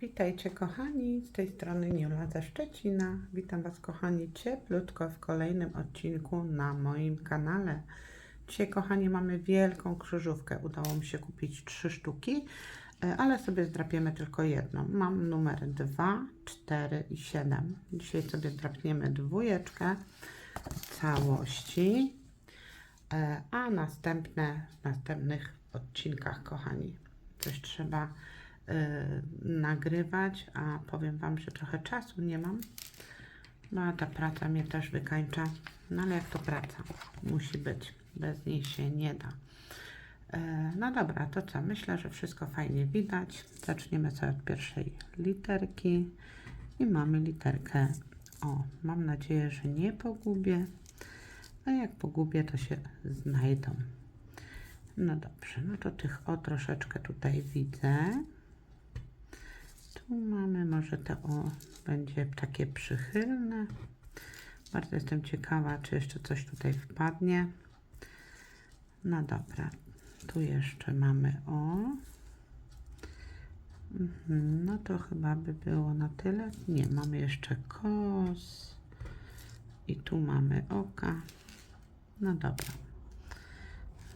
Witajcie kochani, z tej strony Niula ze Szczecina. Witam Was kochani cieplutko w kolejnym odcinku na moim kanale. Dzisiaj kochani mamy wielką krzyżówkę. Udało mi się kupić trzy sztuki, e, ale sobie zdrapiemy tylko jedną. Mam numer 2, 4 i 7. Dzisiaj sobie drapniemy dwójeczkę całości, e, a następne w następnych odcinkach kochani. Coś trzeba nagrywać, a powiem Wam, że trochę czasu nie mam. No a ta praca mnie też wykańcza. No ale jak to praca? Musi być. Bez niej się nie da. E, No dobra, to co? Myślę, że wszystko fajnie widać. Zaczniemy sobie od pierwszej literki. I mamy literkę O. Mam nadzieję, że nie pogubię. A jak pogubię, to się znajdą. No dobrze, no to tych O troszeczkę tutaj widzę. Tu mamy, może to O będzie takie przychylne. Bardzo jestem ciekawa, czy jeszcze coś tutaj wpadnie. No dobra, tu jeszcze mamy O. Mhm, No to chyba by było na tyle. Nie, mamy jeszcze kos. I tu mamy oka. No dobra.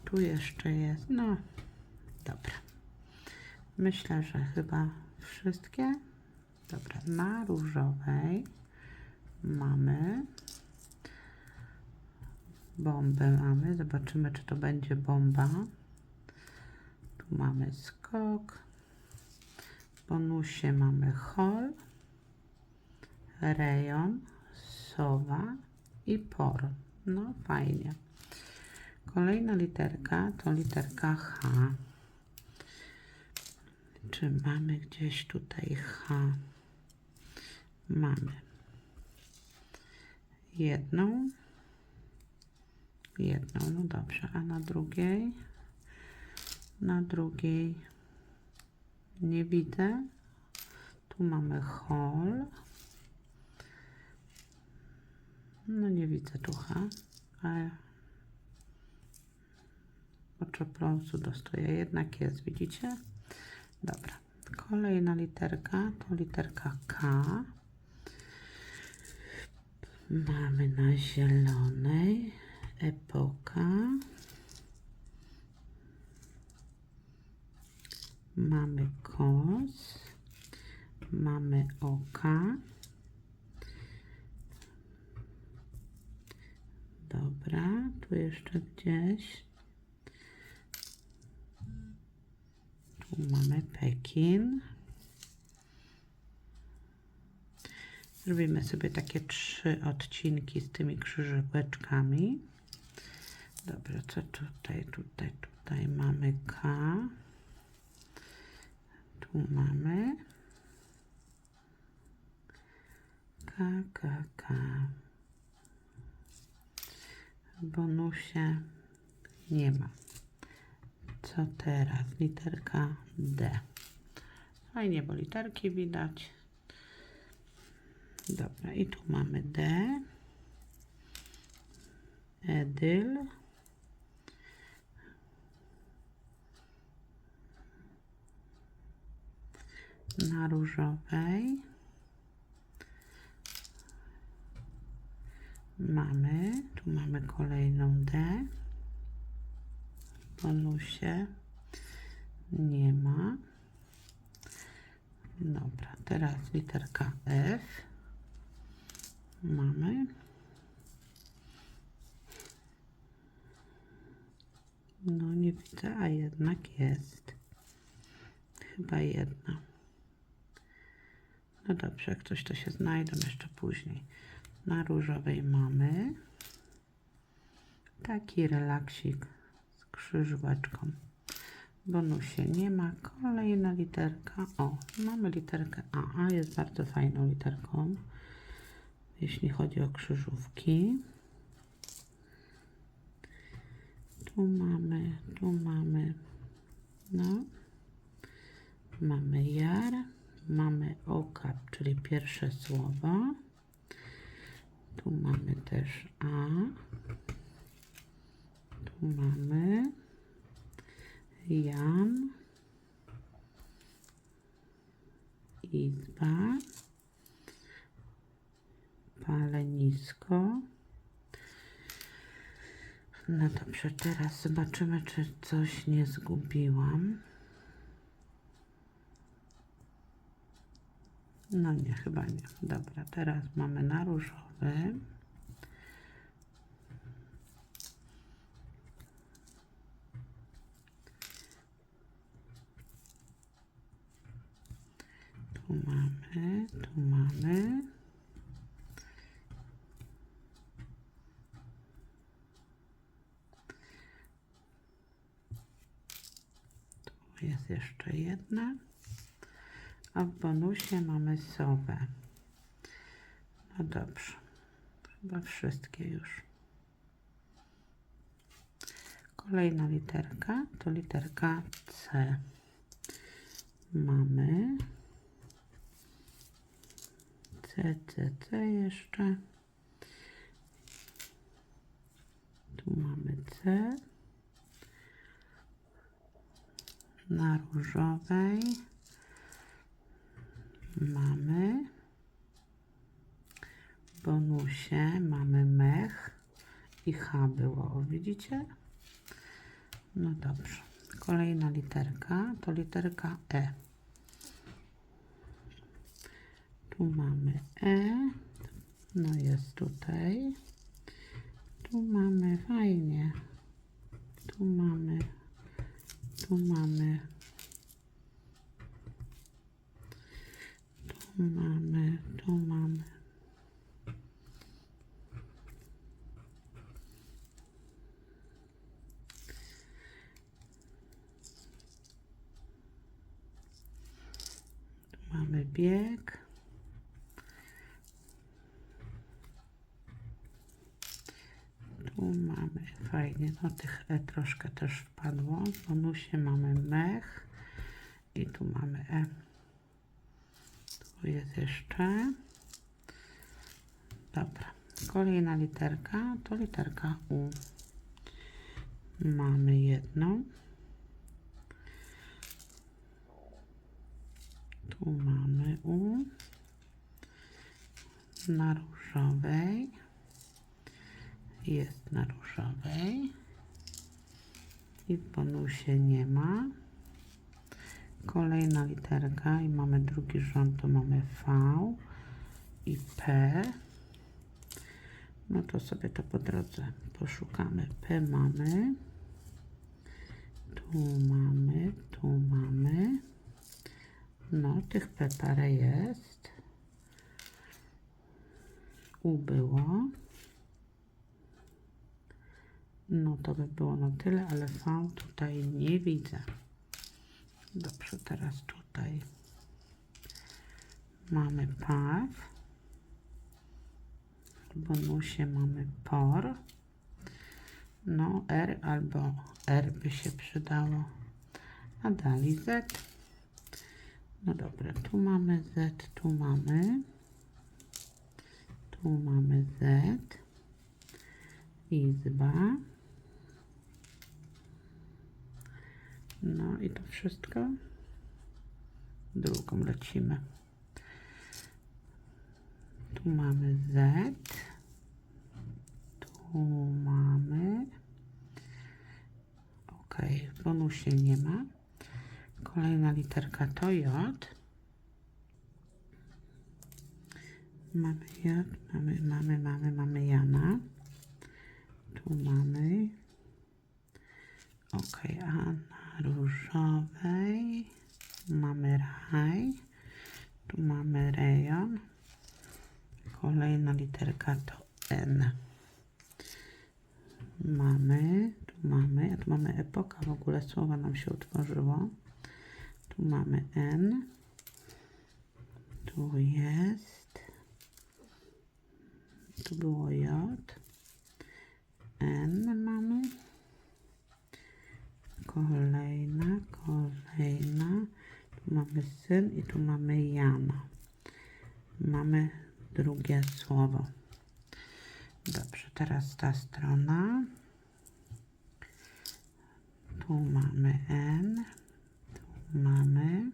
Tu jeszcze jest. No dobra. Myślę, że chyba wszystkie. Dobra, na różowej mamy bombę mamy. Zobaczymy, czy to będzie bomba. Tu mamy skok. W bonusie mamy hol, rejon, sowa i por. No fajnie. Kolejna literka to literka H. Czy mamy gdzieś tutaj H? Mamy jedną, jedną, no dobrze, a na drugiej, na drugiej nie widzę. Tu mamy hol. No nie widzę H, ale oczopląsu dostoję. Jednak jest, widzicie? Dobra. Kolejna literka to literka K. Mamy na zielonej epoka. Mamy kos. Mamy oka. Dobra, tu jeszcze gdzieś. Tu mamy Pekin. Zrobimy sobie takie trzy odcinki z tymi krzyżóweczkami. Dobra, co tutaj, tutaj, tutaj mamy K. Tu mamy K, K, K. W bonusie nie ma. Co teraz? Literka D. Fajnie, bo literki widać. Dobra, i tu mamy D. Edyl. Na różowej. Mamy, tu mamy kolejną D. W bonusie nie ma. Dobra, teraz literka F. Mamy. No nie widzę, a jednak jest. Chyba jedna. No dobrze, jak coś to się znajdą jeszcze później. Na różowej mamy taki relaksik krzyżóweczką. Bonusie nie ma. Kolejna literka. O, mamy literkę A. A jest bardzo fajną literką, jeśli chodzi o krzyżówki. Tu mamy, tu mamy, no, mamy jar, mamy okap, czyli pierwsze słowo. Tu mamy też A. Tu mamy Jan. izba, palenisko. No dobrze, teraz zobaczymy, czy coś nie zgubiłam. No nie, chyba nie. Dobra, teraz mamy na różowy. Tu mamy, tu mamy. Tu jest jeszcze jedna. A w bonusie mamy sowę. No dobrze. Chyba wszystkie już. Kolejna literka to literka C. Mamy C, C, C jeszcze. Tu mamy C. Na różowej mamy w bonusie mamy mech i H było, widzicie? No dobrze. Kolejna literka to literka E. Tu mamy E. No jest tutaj. Tu mamy fajnie. Tu mamy. Tu mamy. Tu mamy. Tu mamy. Tu mamy bieg. Tu mamy fajnie, no tych E troszkę też wpadło. W bonusie mamy mech i tu mamy E. Tu jest jeszcze. Dobra. Kolejna literka to literka U. Mamy jedną. Tu mamy U. Na różowej jest na różowej i w bonusie nie ma. Kolejna literka i mamy drugi rząd, to mamy V i P. No to sobie to po drodze poszukamy. P mamy, tu mamy, tu mamy. No, tych P parę jest. U było. No to by było na tyle, ale V tutaj nie widzę. Dobrze, teraz tutaj mamy paw. W bonusie mamy por. No R albo R by się przydało. A dalej Z. No dobra, tu mamy Z, tu mamy. Tu mamy Z. Izba. No i to wszystko. Drugą lecimy. Tu mamy Z. Tu mamy. Ok, w bonusie nie ma. Kolejna literka to J. Mamy J, mamy, mamy, mamy, mamy Jana. Tu mamy. Ok, a na różowej mamy raj. Tu mamy rejon. Kolejna literka to N. Mamy, tu mamy, a tu mamy epoka, w ogóle słowa nam się utworzyło. Tu mamy N. Tu jest. Tu było J. N mamy. Kolejna, kolejna. Tu mamy syn i tu mamy Jana. Mamy drugie słowo. Dobrze, teraz ta strona. Tu mamy N. Tu mamy.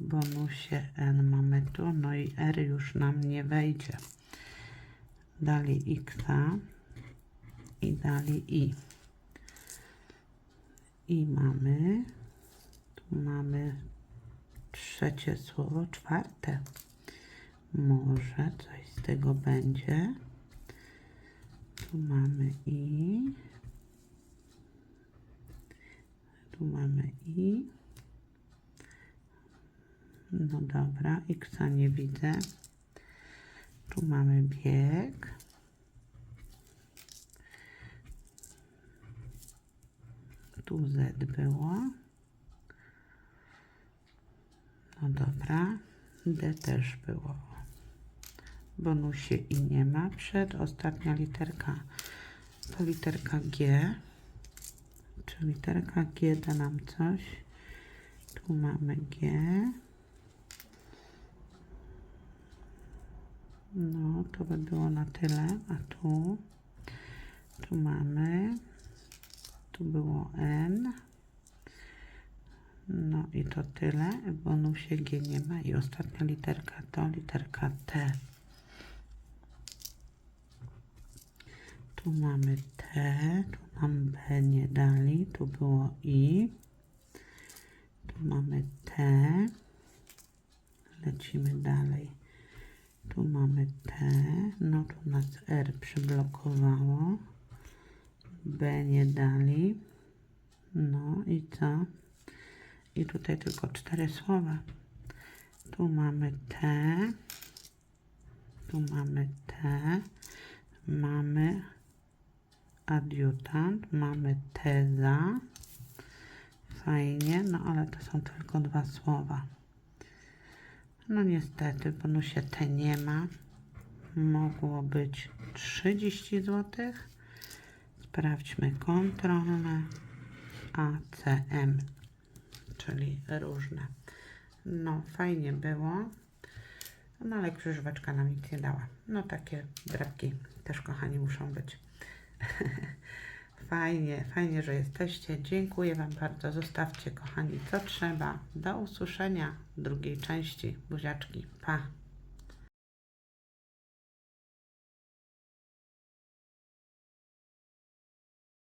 bonusie N mamy tu, no i R już nam nie wejdzie. Dalej X i dalej I. I mamy, tu mamy trzecie słowo, czwarte. Może coś z tego będzie. Tu mamy I. Tu mamy I. No dobra, X nie widzę. Tu mamy bieg. Tu Z było. No dobra, D też było. Bonusie i nie ma. Przed ostatnia literka to literka G. Czy literka G da nam coś? Tu mamy G. No, to by było na tyle. A tu, tu mamy, tu było N. No i to tyle. W bonusie G nie ma. I ostatnia literka to literka T. Tu mamy T, tu nam B nie dali, tu było I. Tu mamy T. Lecimy dalej. Tu mamy T, no tu nas R przyblokowało. B nie dali. No i co? I tutaj tylko cztery słowa. Tu mamy T. Tu mamy T. Mamy adiutant. Mamy teza. Fajnie, no ale to są tylko dwa słowa. No niestety, bonusie T nie ma. Mogło być 30 zł. Sprawdźmy kontrolne. ACM, czyli różne. No, fajnie było. No ale krzyżóweczka nam nic nie dała. No takie drapki też, kochani, muszą być. fajnie, fajnie, że jesteście. Dziękuję Wam bardzo. Zostawcie, kochani, co trzeba. Do usłyszenia drugiej części. Buziaczki. Pa!